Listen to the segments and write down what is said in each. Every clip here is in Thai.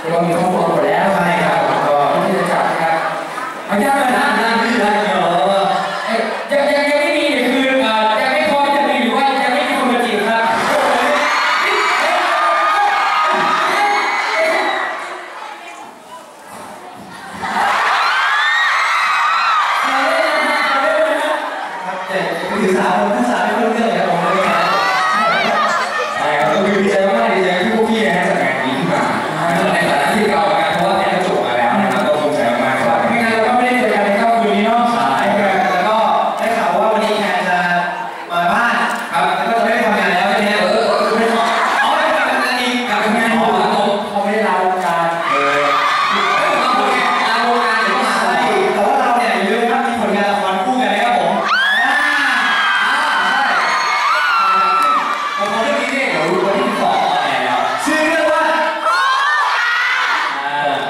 เรียกว่ามีครอบครัวหมดแล้วใช่ครับก็ที่จะจับนะครับเอายากเลยนะนั่นคืออะไรเหรอเอ้ยยังยังยังไม่มีคือยังไม่พร้อมจะมีหรือว่ายังไม่มีคนมาจีบครับแต่สื่อสารผมภาษาไม่รู้เรื่องเลย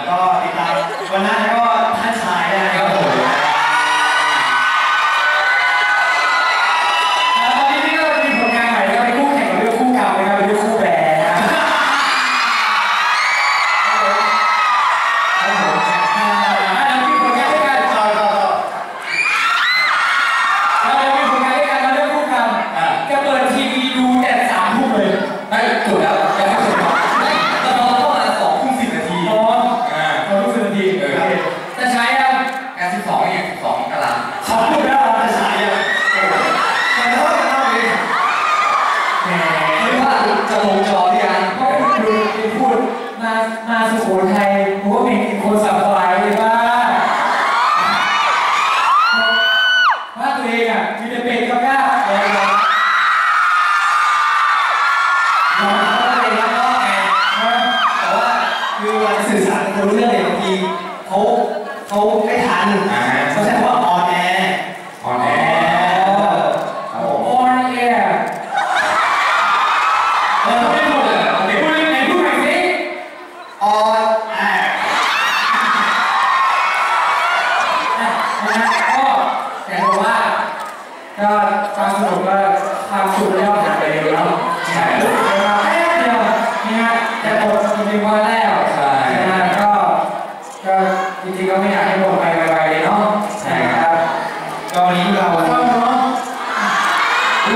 ก็ติดตามวันนั้นก็ท่านชายนะครับผมแล้วตอนนี้พี่ก็มีผลงานใหม่ก็เป็นคู่แข่งกับเรื่องคู่เก่านะครับเป็นเรื่องคู่แบร์นะครับครับผมแล้วมีผลงานด้วยกันต่อต่อต่อเรามีผลงานด้วยกันมาเรื่องคู่กันจะเปิดทีวีดูแต่สามทุ่มเลยไม่จบแล้ว ตัวเองอะมีแต่เป็ดกับก้อนะเราก็เลยรับรอบไงแต่ว่าคือเวลาจะสื่อสารกับคนรู้เรื่อง ความสนุกก็ความสุขย่อมหายไปเร็วเนาะใช่รู้สึกว่าแป๊บเดียวนี่ฮะจะหมดจริงๆวันแล้วนะฮะก็ก็จริงๆก็ไม่อยากให้หมดไปไวๆเลยเนาะใช่ครับก็วันนี้เราก็เนาะ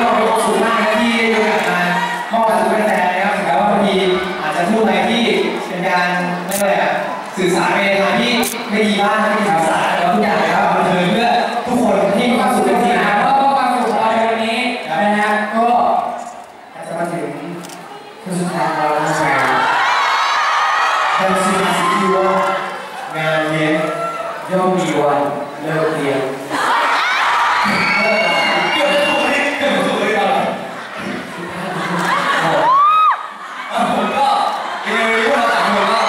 เรามีความสุขมากนะที่ได้มีโอกาสมามอบความสุขให้แฟนนะครับถึงแม้ว่าบางทีอาจจะพูดอะไรที่เป็นการไม่อะไรอะสื่อสารไปในทางที่ไม่ดีบ้างไม่ดีสื่อสารแคือสุดทางเราแล้วนะครับเป็นสิ่งที่ว่างานเลี้ยงย่อมมีวันเลิกเรียนเกือบถูกเลยเกือบถูกเลยเราผมก็ยังไงพวกเราสามคนก็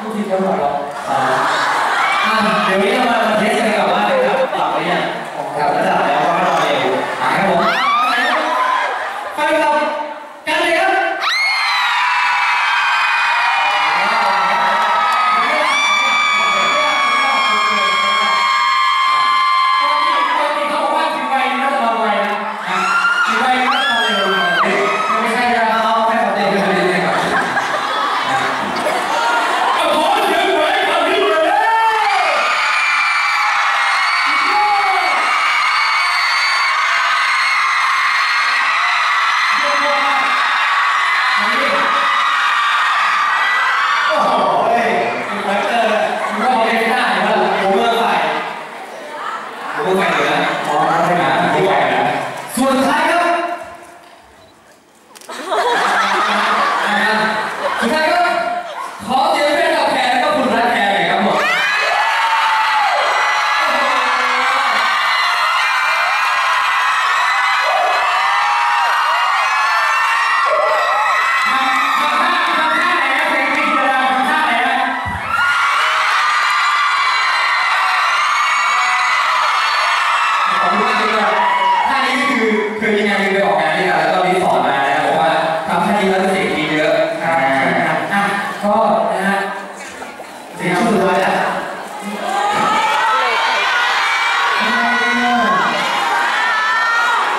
ลูกทีมจะหมดหรอกอ่าอะเดี๋ยวนี้เรามาเทสกันก่อนว่านะครับปรับไปยังปรับระดับแล้วก็ไม่รอเร็วอะครับผม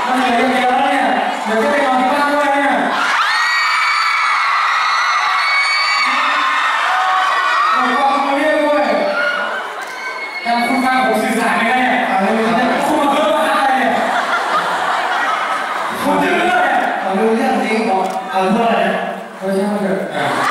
มันเหลืออย่างเดียเนี่เดี๋นอนที่บ้านด้วยเนี่มรู้เรื่องด้วยแต่คุณฟัารขึ้เนี่นี่คุณมาเำอะไรเคุณจะเลือกเนี่ยผมรู้เรื่องจริงผมเออเท่าไรนะเออใช่ไห